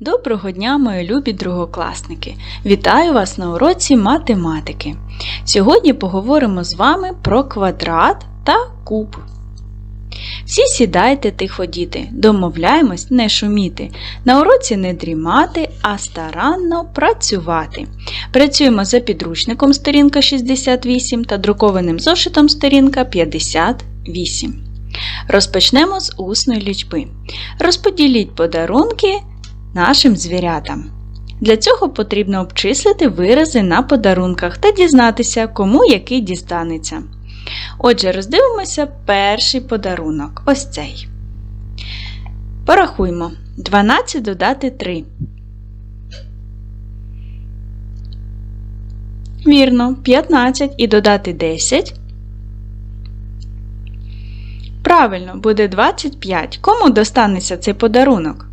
Доброго дня, мої любі другокласники! Вітаю вас на уроці математики. Сьогодні поговоримо з вами про квадрат та куб. Всі сідайте тихо діти, домовляємось не шуміти. На уроці не дрімати, а старанно працювати. Працюємо за підручником сторінка 68 та друкованим зошитом сторінка 58. Розпочнемо з усної лічби. Розподіліть подарунки нашим звірятам. Для цього потрібно обчислити вирази на подарунках та дізнатися, кому який дістанеться. Отже, роздивимося перший подарунок ось цей. Порахуймо. 12 додати 3. Вірно, 15 і додати 10. Правильно, буде 25. Кому достанеться цей подарунок?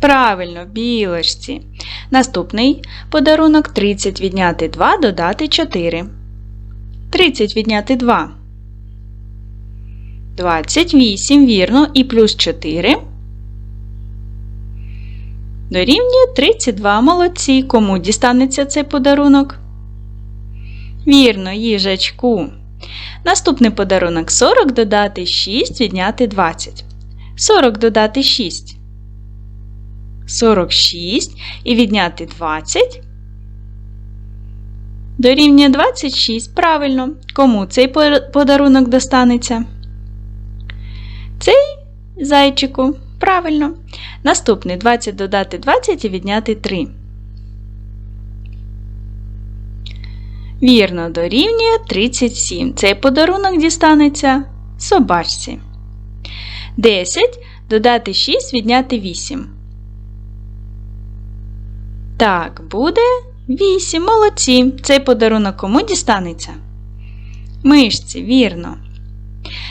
Правильно, білочці. Наступний подарунок 30 відняти 2 додати 4. 30 відняти 2. 28, вірно, і плюс 4. Дорівнює 32. Молодці. Кому дістанеться цей подарунок? Вірно, їжачку. Наступний подарунок 40 додати 6 відняти 20. 40 додати 6. 46 і відняти 20. Дорівнює 26. Правильно. Кому цей подарунок достанеться? Цей зайчику. Правильно. Наступний 20 додати 20 і відняти 3. Вірно, дорівнює 37. Цей подарунок дістанеться собачці. 10 додати 6 відняти 8. Так, буде 8. Молодці. Цей подарунок кому дістанеться? Мишці, вірно.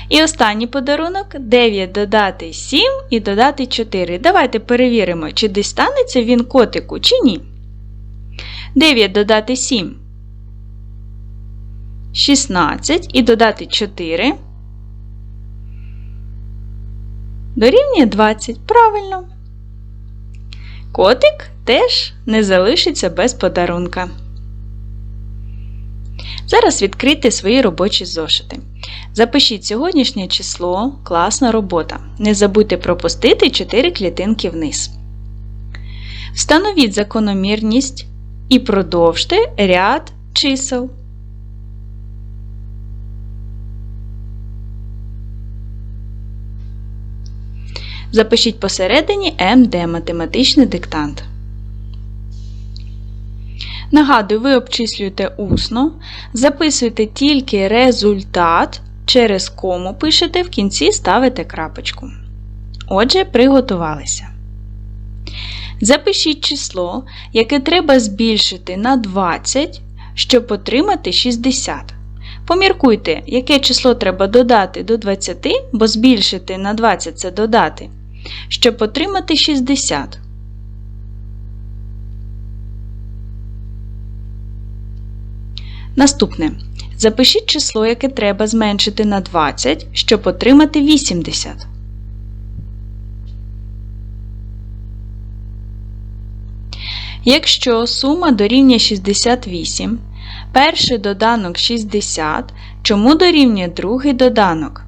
І останній подарунок 9 додати 7 і додати 4. Давайте перевіримо, чи дістанеться він котику, чи ні. 9 додати 7. 16 і додати 4. Дорівнює 20. Правильно. Котик теж не залишиться без подарунка. Зараз відкрийте свої робочі зошити. Запишіть сьогоднішнє число, класна робота. Не забудьте пропустити 4 клітинки вниз. Встановіть закономірність і продовжте ряд чисел. Запишіть посередині МД математичний диктант. Нагадую, ви обчислюєте усно, записуєте тільки результат, через кому пишете, в кінці ставите крапочку. Отже, приготувалися. Запишіть число, яке треба збільшити на 20, щоб отримати 60. Поміркуйте, яке число треба додати до 20, бо збільшити на 20 це додати, щоб отримати 60. Наступне. Запишіть число, яке треба зменшити на 20, щоб отримати 80. Якщо сума дорівнює 68, перший доданок 60, чому дорівнює другий доданок?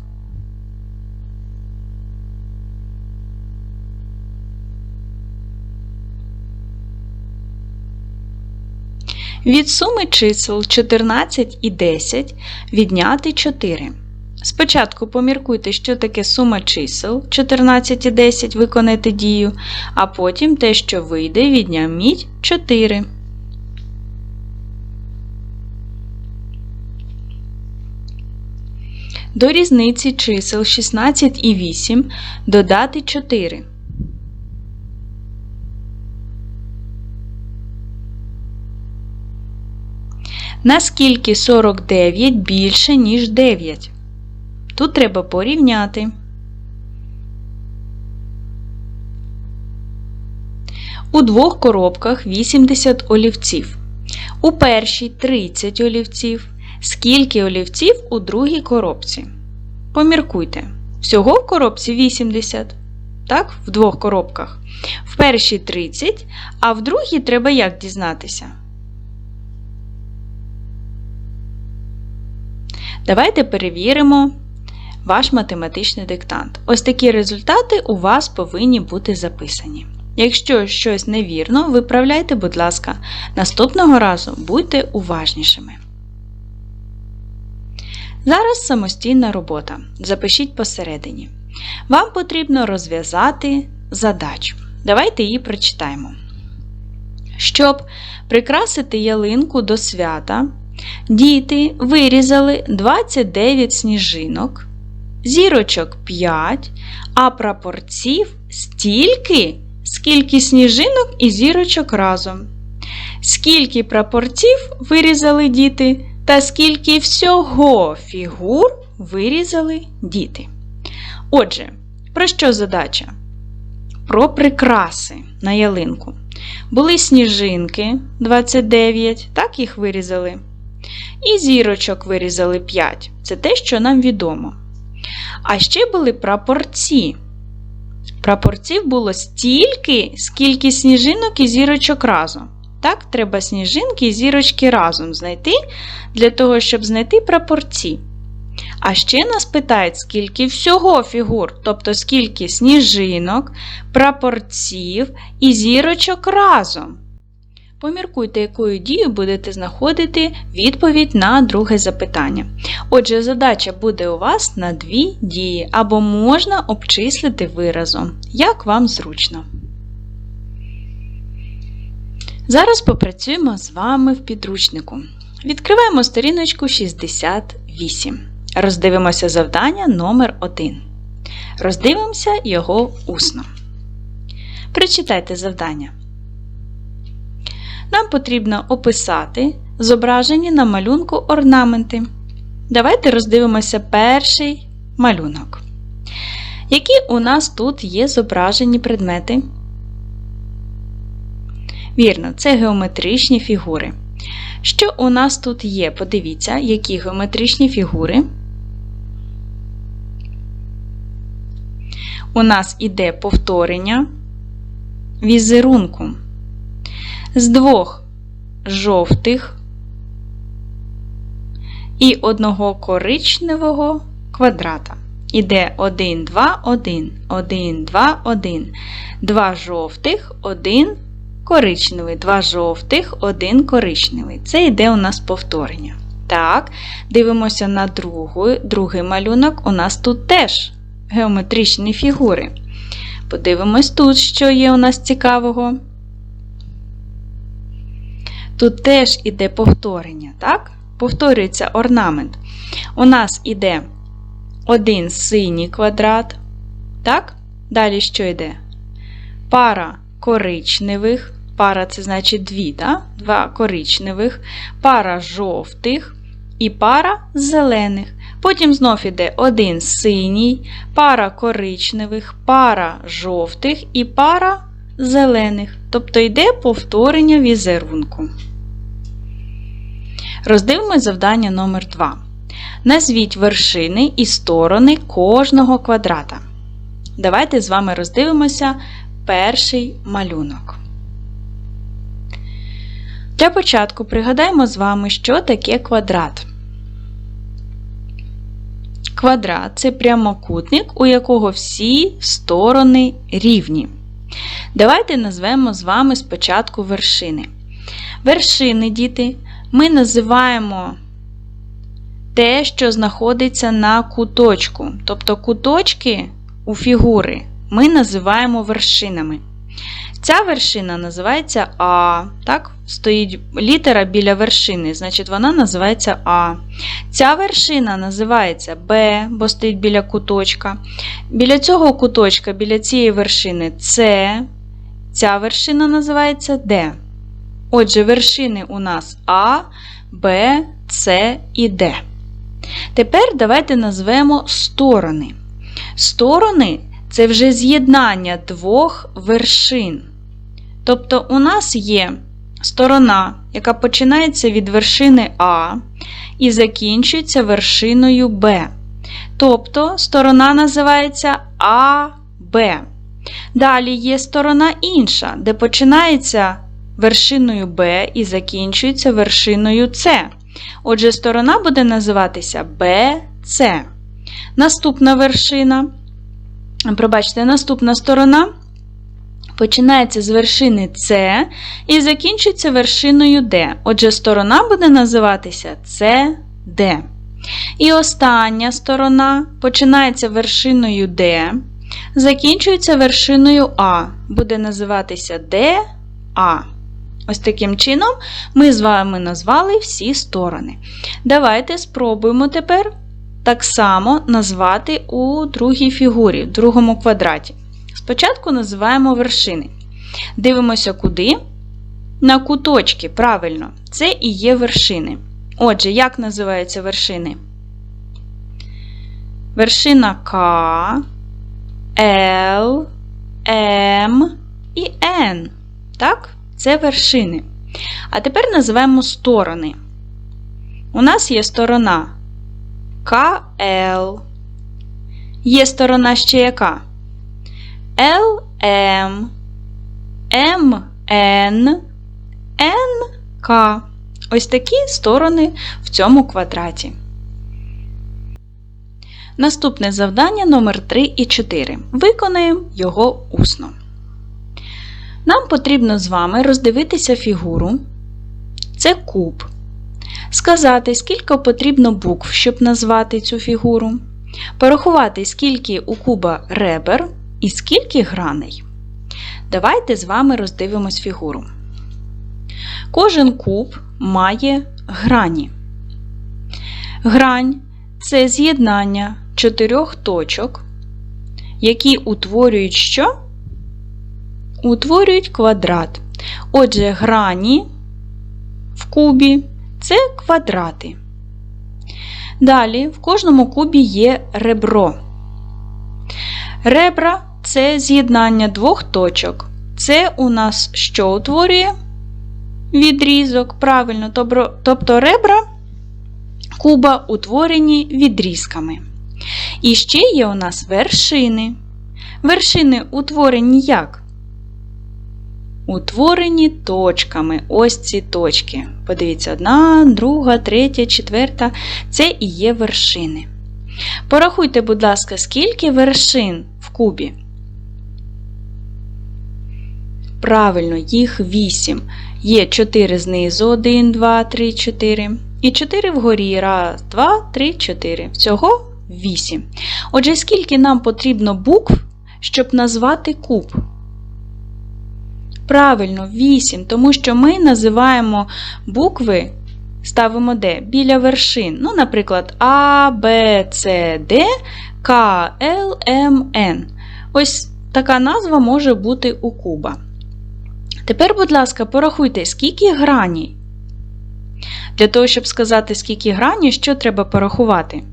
Від суми чисел 14 і 10 відняти 4. Спочатку поміркуйте, що таке сума чисел 14 і 10 виконайте дію, а потім те, що вийде, відняміть 4. До різниці чисел 16 і 8 додати 4. Наскільки 49 більше, ніж 9? Тут треба порівняти. У двох коробках 80 олівців. У першій 30 олівців. Скільки олівців у другій коробці? Поміркуйте. Всього в коробці 80. так, в двох коробках. В першій 30, а в другій треба як дізнатися? Давайте перевіримо ваш математичний диктант. Ось такі результати у вас повинні бути записані. Якщо щось невірно, виправляйте, будь ласка, наступного разу будьте уважнішими. Зараз самостійна робота. Запишіть посередині. Вам потрібно розв'язати задачу. Давайте її прочитаємо. Щоб прикрасити ялинку до свята, діти вирізали 29 сніжинок, зірочок 5, а прапорців стільки, скільки сніжинок і зірочок разом. Скільки прапорців вирізали діти, та скільки всього фігур вирізали діти. Отже, про що задача? Про прикраси на ялинку. Були сніжинки 29, так їх вирізали. І зірочок вирізали 5. Це те, що нам відомо. А ще були прапорці. Прапорців було стільки, скільки сніжинок і зірочок разом. Так, треба сніжинки і зірочки разом знайти для того, щоб знайти прапорці. А ще нас питають, скільки всього фігур, тобто скільки сніжинок, прапорців і зірочок разом. Поміркуйте, якою дією будете знаходити відповідь на друге запитання. Отже, задача буде у вас на дві дії, або можна обчислити виразом, як вам зручно. Зараз попрацюємо з вами в підручнику. Відкриваємо сторіночку 68. Роздивимося завдання номер 1 Роздивимося його усно. Прочитайте завдання. Нам потрібно описати зображені на малюнку орнаменти. Давайте роздивимося перший малюнок. Які у нас тут є зображені предмети? Вірно, це геометричні фігури. Що у нас тут є? Подивіться, які геометричні фігури. У нас іде повторення візерунку з двох жовтих і одного коричневого квадрата. Іде 1, 2, 1, 1, 2, 1, два жовтих, один коричневий, два жовтих, один коричневий. Це йде у нас повторення. Так, дивимося на другу, другий малюнок. У нас тут теж геометричні фігури. Подивимось тут, що є у нас цікавого. Тут теж іде повторення, так? Повторюється орнамент. У нас іде один синій квадрат. Так? Далі що йде? Пара коричневих. Пара це значить дві, так? два коричневих, пара жовтих і пара зелених. Потім знов іде один синій, пара коричневих, пара жовтих і пара зелених. Тобто йде повторення візерунку. Роздивимо завдання номер 2 Назвіть вершини і сторони кожного квадрата. Давайте з вами роздивимося перший малюнок. Для початку пригадаємо з вами, що таке квадрат. Квадрат це прямокутник, у якого всі сторони рівні. Давайте назвемо з вами спочатку вершини. Вершини, діти, ми називаємо те, що знаходиться на куточку. Тобто куточки у фігури ми називаємо вершинами. Ця вершина називається А. Так, стоїть літера біля вершини, значить вона називається А. Ця вершина називається Б, бо стоїть біля куточка. Біля цього куточка, біля цієї вершини С. Ця вершина називається Д. Отже, вершини у нас А, Б, С і Д. Тепер давайте назвемо сторони. Сторони це вже з'єднання двох вершин. Тобто у нас є сторона, яка починається від вершини А і закінчується вершиною Б. Тобто сторона називається АБ. Далі є сторона інша, де починається вершиною Б і закінчується вершиною С. Отже, сторона буде називатися BC. Наступна вершина, пробачте, наступна сторона починається з вершини С і закінчується вершиною D. Отже, сторона буде називатися CD. І остання сторона починається вершиною D, закінчується вершиною А, буде називатися DA. Ось таким чином ми з вами назвали всі сторони. Давайте спробуємо тепер так само назвати у другій фігурі, в другому квадраті. Спочатку називаємо вершини. Дивимося куди? На куточки, правильно, це і є вершини. Отже, як називаються вершини? Вершина К, Л, М і Н. Так? Це вершини. А тепер називаємо сторони. У нас є сторона КЛ. Є сторона ще яка? ЛМ, МН, НК. Ось такі сторони в цьому квадраті. Наступне завдання номер 3 і 4. Виконаємо його усно. Нам потрібно з вами роздивитися фігуру. Це куб. Сказати, скільки потрібно букв, щоб назвати цю фігуру. Порахувати, скільки у куба ребер і скільки граней. Давайте з вами роздивимось фігуру. Кожен куб має грані. Грань це з'єднання чотирьох точок, які утворюють що? Утворюють квадрат. Отже, грані в кубі це квадрати. Далі в кожному кубі є ребро. Ребра це з'єднання двох точок. Це у нас що утворює? Відрізок. Правильно, тобто ребра куба утворені відрізками. І ще є у нас вершини. Вершини утворені як? Утворені точками. Ось ці точки. Подивіться, одна, друга, третя, четверта це і є вершини. Порахуйте, будь ласка, скільки вершин в кубі? Правильно, їх 8. Є 4 знизу, 1, 2, 3, 4. І 4 вгорі. Раз, 2, 3, 4. Всього 8. Отже, скільки нам потрібно букв, щоб назвати куб? Правильно, 8, тому що ми називаємо букви, ставимо де? Біля вершин. Ну, наприклад, А, Б, С, Д, К, Л, М, Н. Ось така назва може бути у куба. Тепер, будь ласка, порахуйте, скільки граній. Для того, щоб сказати, скільки граній, що треба порахувати?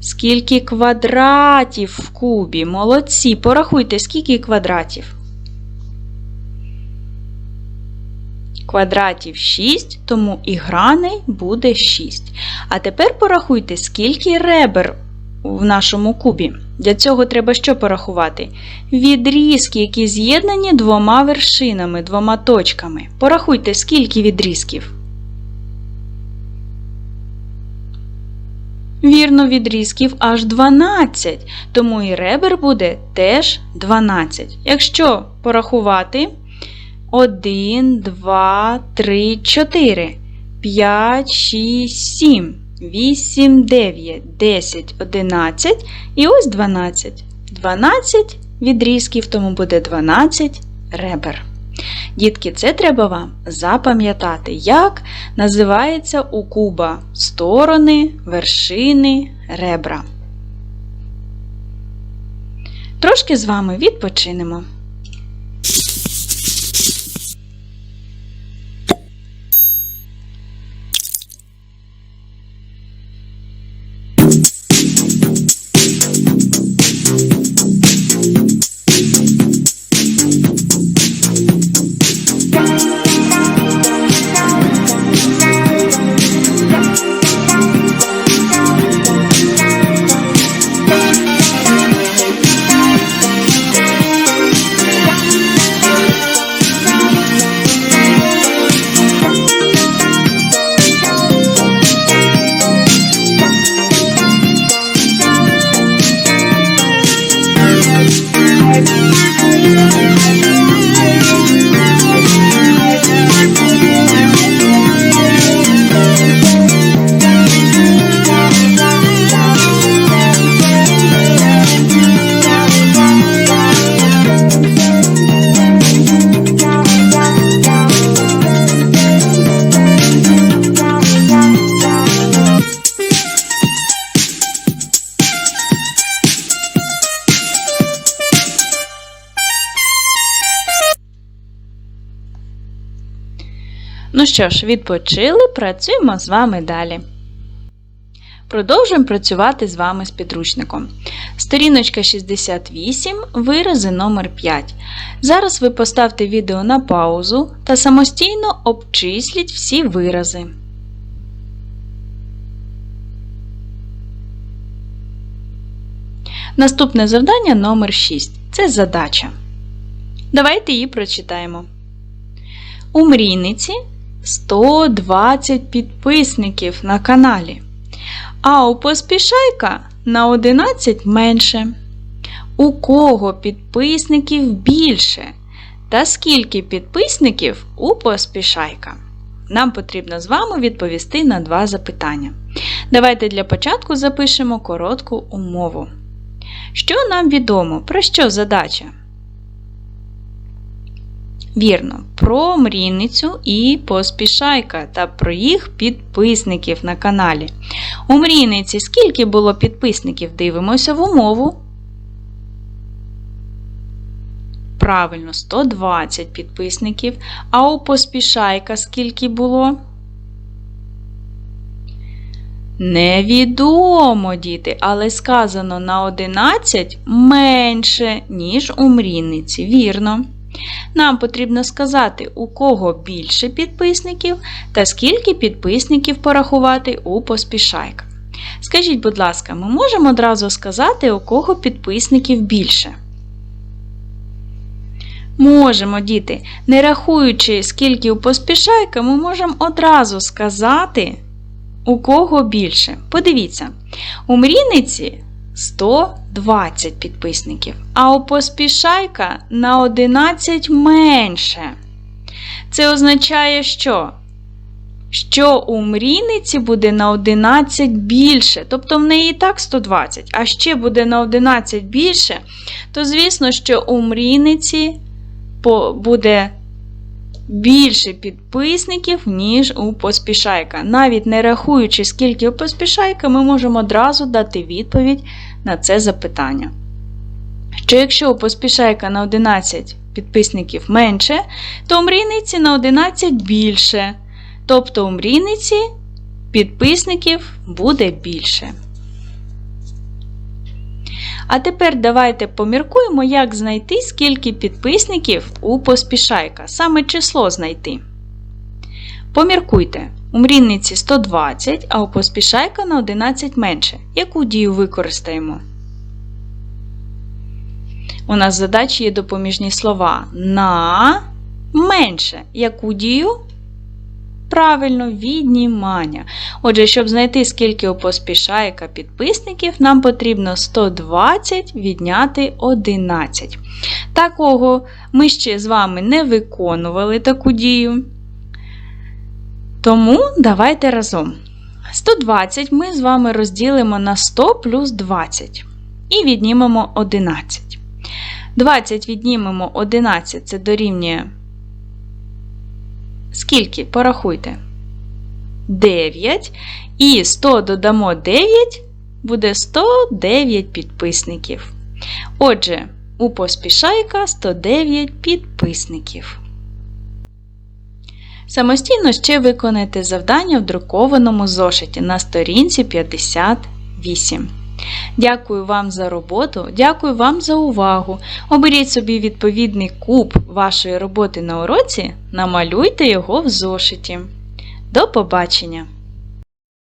Скільки квадратів в кубі? Молодці. Порахуйте, скільки квадратів. Квадратів 6, тому і граней буде 6. А тепер порахуйте, скільки ребер в нашому кубі. Для цього треба що порахувати? Відрізки, які з'єднані двома вершинами, двома точками. Порахуйте, скільки відрізків. Вірно, відрізків аж 12, тому і ребер буде теж 12. Якщо порахувати 1, 2, 3, 4, 5, 6, 7. 8, 9, 10, 11 і ось 12. 12 відрізків, тому буде 12 ребер. Дітки, це треба вам запам'ятати, як називається у куба сторони, вершини, ребра. Трошки з вами відпочинемо. Ну що ж, відпочили, працюємо з вами далі. Продовжуємо працювати з вами з підручником. Сторіночка 68, вирази номер 5. Зараз ви поставте відео на паузу та самостійно обчисліть всі вирази. Наступне завдання номер 6. Це задача. Давайте її прочитаємо. У мрійниці 120 підписників на каналі. А у поспішайка на 11 менше. У кого підписників більше? Та скільки підписників у поспішайка? Нам потрібно з вами відповісти на два запитання. Давайте для початку запишемо коротку умову. Що нам відомо? Про що задача? Вірно, про мрійницю і поспішайка та про їх підписників на каналі. У мрійниці скільки було підписників? Дивимося в умову. Правильно, 120 підписників. А у поспішайка скільки було? Невідомо, діти, але сказано на 11 менше, ніж у мрійниці. Вірно. Нам потрібно сказати, у кого більше підписників та скільки підписників порахувати у поспішайка. Скажіть, будь ласка, ми можемо одразу сказати, у кого підписників більше? Можемо, діти. Не рахуючи, скільки у поспішайка, ми можемо одразу сказати, у кого більше. Подивіться, у мрійниці 120 підписників, а у поспішайка на 11 менше. Це означає, що? Що у мрійниці буде на 11 більше, тобто в неї і так 120, а ще буде на 11 більше, то звісно, що у мрійниці буде більше підписників, ніж у поспішайка. Навіть не рахуючи, скільки у поспішайка, ми можемо одразу дати відповідь на це запитання. Що якщо у поспішайка на 11 підписників менше, то у мрійниці на 11 більше. Тобто у мрійниці підписників буде більше. А тепер давайте поміркуємо, як знайти, скільки підписників у поспішайка. Саме число знайти. Поміркуйте. У мрійниці 120, а у поспішайка на 11 менше. Яку дію використаємо? У нас задачі є допоміжні слова на менше. Яку дію? Правильно, віднімання. Отже, щоб знайти, скільки у поспішайка підписників, нам потрібно 120 відняти 11. Такого ми ще з вами не виконували таку дію. Тому давайте разом. 120 ми з вами розділимо на 100 плюс 20 і віднімемо 11. 20 віднімемо 11 це дорівнює Скільки? Порахуйте. 9. І 100 додамо 9, буде 109 підписників. Отже, у поспішайка 109 підписників. Самостійно ще виконайте завдання в друкованому зошиті на сторінці 58. Дякую вам за роботу, дякую вам за увагу. Оберіть собі відповідний куб вашої роботи на уроці, намалюйте його в зошиті. До побачення!